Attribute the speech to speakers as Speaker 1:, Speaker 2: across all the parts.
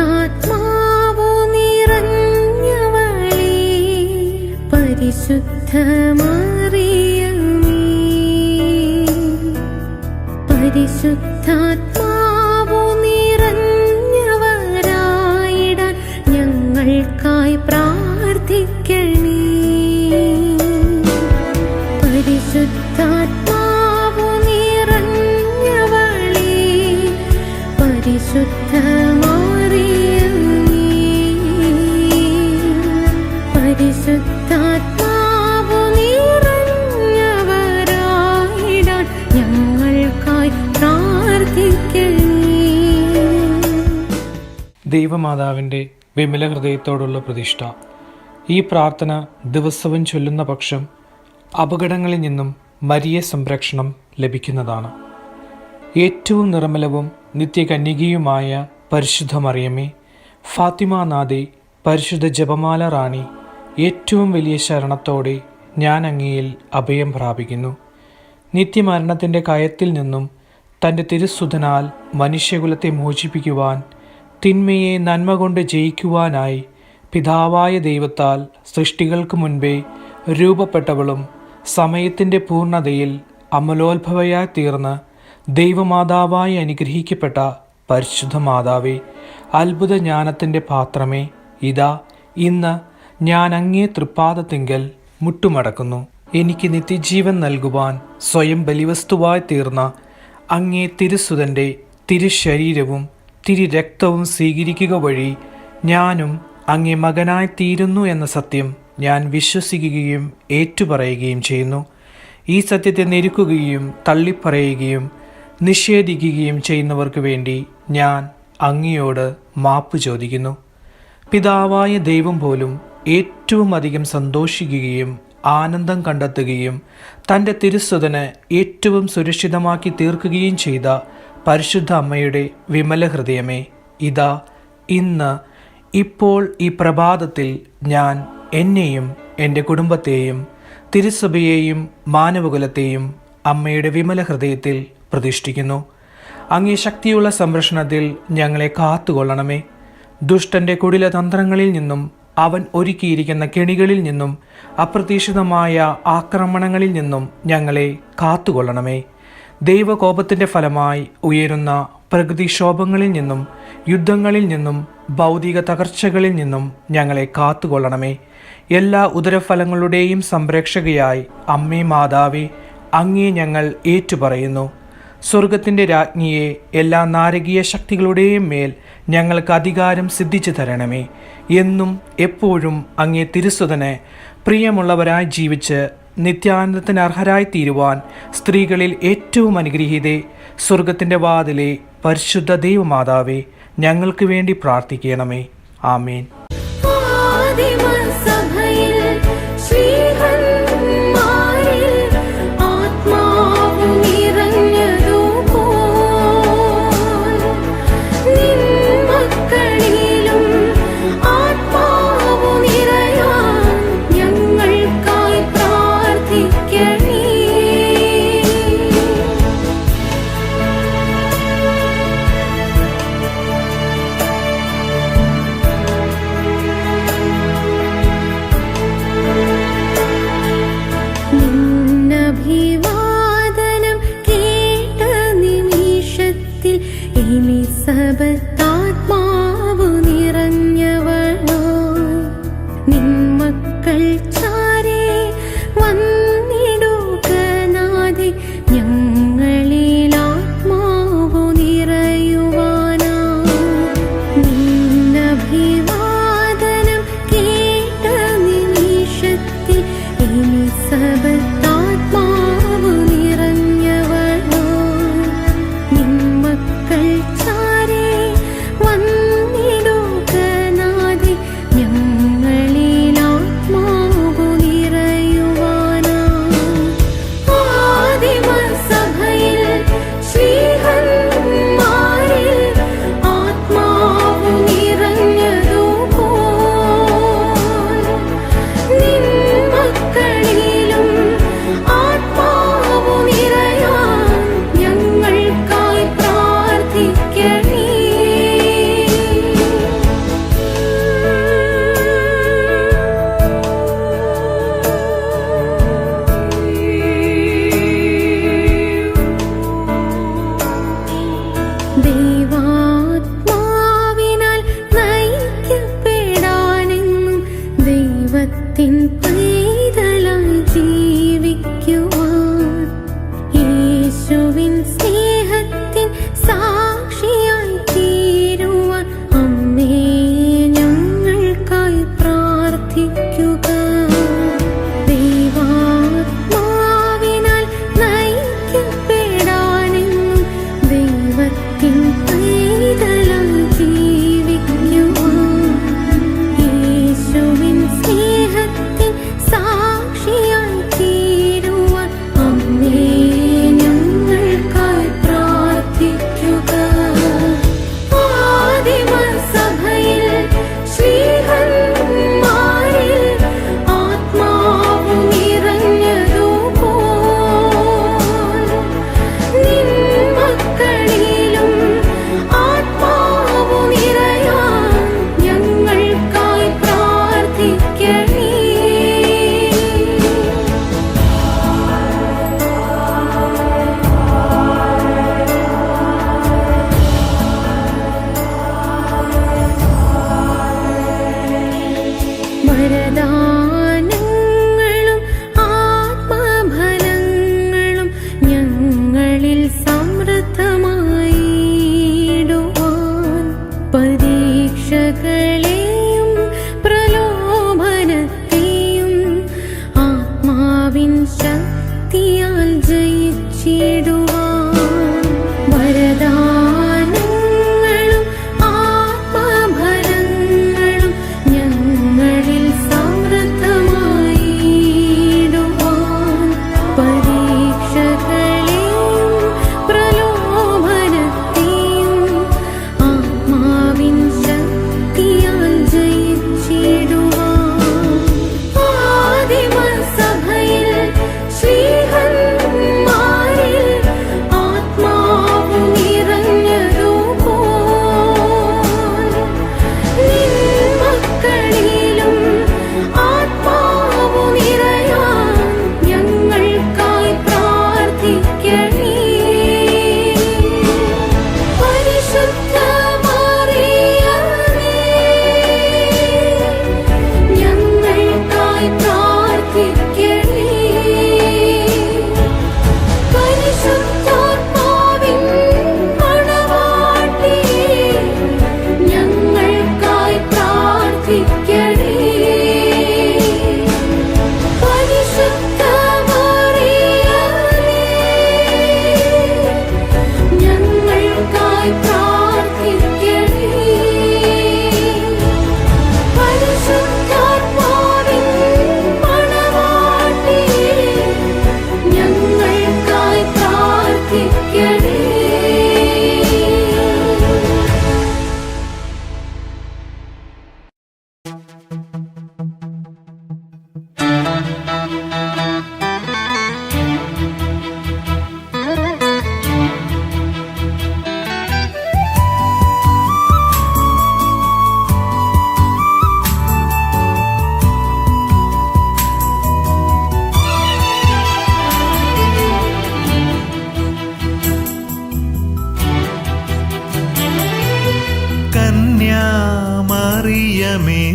Speaker 1: പരിശുദ്ധാത്മാവു നിറഞ്ഞവളേ പരിശുദ്ധ മറിയമേ പരിശുദ്ധാത്മാവു നിറഞ്ഞവരായിടാൻ ഞങ്ങൾക്കായി പ്രാർത്ഥിക്കണേ പരിശുദ്ധാത്മാവു
Speaker 2: ദൈവമാതാവിന്റെ വിമല ഹൃദയത്തോടുള്ള പ്രതിഷ്ഠ. ഈ പ്രാർത്ഥന ദിവസവും ചൊല്ലുന്ന പക്ഷം അപകടങ്ങളിൽ നിന്നും മരിയ സംരക്ഷണം ലഭിക്കുന്നതാണ്. ഏറ്റവും നിർമ്മലവും നിത്യകന്യകയുമായ പരിശുദ്ധ മറിയമ്മേ ഫാത്തിമ നാദെ പരിശുദ്ധ ജപമാല റാണി ഏറ്റവും വലിയ ശരണത്തോടെ ഞാൻ അങ്ങയിൽ അഭയം പ്രാപിക്കുന്നു. നിത്യമരണത്തിന്റെ കയത്തിൽ നിന്നും തന്റെ തിരുസുധനാൽ മനുഷ്യകുലത്തെ മോചിപ്പിക്കുവാൻ തിന്മയെ നന്മ കൊണ്ട് ജയിക്കുവാനായി പിതാവായ ദൈവത്താൽ സൃഷ്ടികൾക്ക് മുൻപേ രൂപപ്പെട്ടവളും സമയത്തിന്റെ പൂർണതയിൽ അമലോത്ഭവയായി തീർന്ന് ദൈവമാതാവായി അനുഗ്രഹിക്കപ്പെട്ട പരിശുദ്ധ മാതാവേ അത്ഭുത ജ്ഞാനത്തിന്റെ പാത്രമേ ഇതാ ഇന്ന് ഞാൻ അങ്ങേ തൃപ്പാദത്തിങ്കൽ മുട്ടുമടക്കുന്നു. എനിക്ക് നിത്യജീവൻ നൽകുവാൻ സ്വയം ബലിവസ്തുവായി തീർന്ന അങ്ങേ തിരുസുതന്റെ തിരുശരീരവും തിരുരക്തവും സ്വീകരിക്കുക വഴി ഞാനും അങ്ങേ മകനായി തീരുന്നു എന്ന സത്യം ഞാൻ വിശ്വസിക്കുകയും ഏറ്റുപറയുകയും ചെയ്യുന്നു. ഈ സത്യത്തെ നിരുക്കുകയും തള്ളിപ്പറയുകയും നിഷേധിക്കുകയും ചെയ്യുന്നവർക്ക് വേണ്ടി ഞാൻ അങ്ങയോട് മാപ്പ് ചോദിക്കുന്നു. പിതാവായ ദൈവം പോലും ഏറ്റവും അധികം സന്തോഷിക്കുകയും ആനന്ദം കണ്ടെത്തുകയും തന്റെ തിരുസ്വതന് ഏറ്റവും സുരക്ഷിതമാക്കി തീർക്കുകയും ചെയ്ത പരിശുദ്ധ അമ്മയുടെ വിമല ഹൃദയമേ ഇതാ ഇന്ന് ഇപ്പോൾ ഈ പ്രഭാതത്തിൽ ഞാൻ എന്നെയും എന്റെ കുടുംബത്തെയും തിരുസഭയെയും മാനവകുലത്തെയും അമ്മയുടെ വിമല ഹൃദയത്തിൽ പ്രതിഷ്ഠിക്കുന്നു. അങ്ങേ ശക്തിയുള്ള സംരക്ഷണത്തിൽ ഞങ്ങളെ കാത്തുകൊള്ളണമേ. ദുഷ്ടന്റെ കുടില തന്ത്രങ്ങളിൽ നിന്നും അവൻ ഒരുക്കിയിരിക്കുന്ന കെണികളിൽ നിന്നും അപ്രതീക്ഷിതമായ ആക്രമണങ്ങളിൽ നിന്നും ഞങ്ങളെ കാത്തുകൊള്ളണമേ. ദൈവകോപത്തിന്റെ ഫലമായി ഉയരുന്ന പ്രകൃതിക്ഷോഭങ്ങളിൽ നിന്നും യുദ്ധങ്ങളിൽ നിന്നും ഭൗതിക തകർച്ചകളിൽ നിന്നും ഞങ്ങളെ കാത്തുകൊള്ളണമേ. എല്ലാ ഉദരഫലങ്ങളുടെയും സംരക്ഷകയായി അമ്മേ മാതാവേ അങ്ങേ ഞങ്ങൾ ഏറ്റുപറയുന്നു. സ്വർഗത്തിന്റെ രാജ്ഞിയെ എല്ലാ നാരകീയ ശക്തികളുടെയും മേൽ ഞങ്ങൾക്ക് അധികാരം സിദ്ധിച്ചു തരണമേ. എന്നും എപ്പോഴും അങ്ങേ തിരുസുതനെ പ്രിയമുള്ളവരായി ജീവിച്ച് നിത്യാനന്ദത്തിന് അർഹരായി തീരുവാൻ സ്ത്രീകളിൽ ഏറ്റവും അനുഗ്രഹീതേ സ്വർഗത്തിന്റെ വാതിലെ പരിശുദ്ധ ദൈവമാതാവേ ഞങ്ങൾക്ക് വേണ്ടി പ്രാർത്ഥിക്കണമേ. ആമേൻ.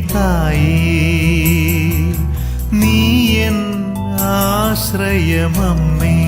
Speaker 3: തായേ നീ എൻ ആശ്രയമമ്മേ.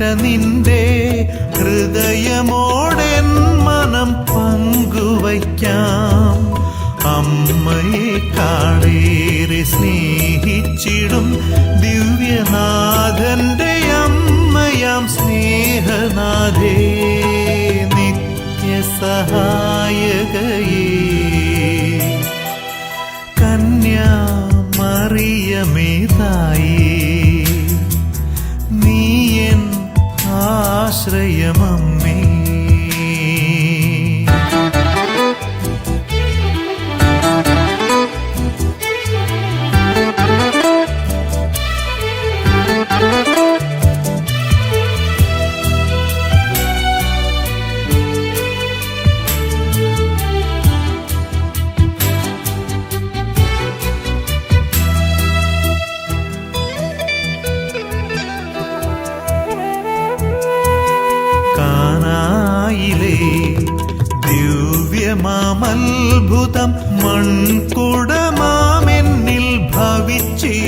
Speaker 3: കേട്ട നിന്റെ ഹൃദയമോടെൻ മനം പങ്കുവയ്ക്കാം. അമ്മയെ കാടേറെ സ്നേഹിച്ചിടും. ദിവ്യനാഥന്റെ അമ്മയാം സ്നേഹനാഥേ നിത്യസഹായകയേ.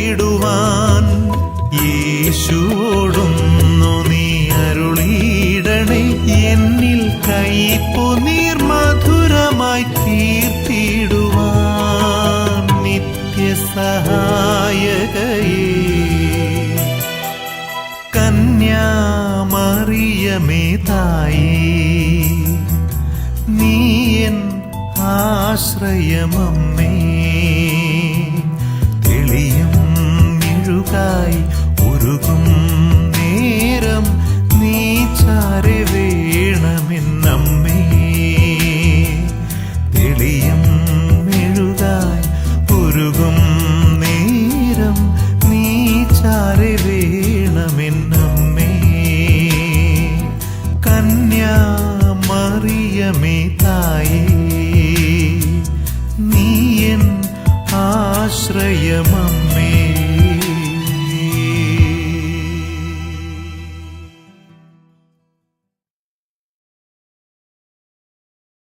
Speaker 3: നേടുവാൻ യേശുവോടുന്നു നീ അരുളിയിടണേ എന്നിൽ കയ്പു നീർ മധുരമായി തീർത്തിടുവാൻ നിത്യസഹായകയേ. കന്യാമറിയമേ തായേ നീ എൻ ആശ്രയമമ്മേ.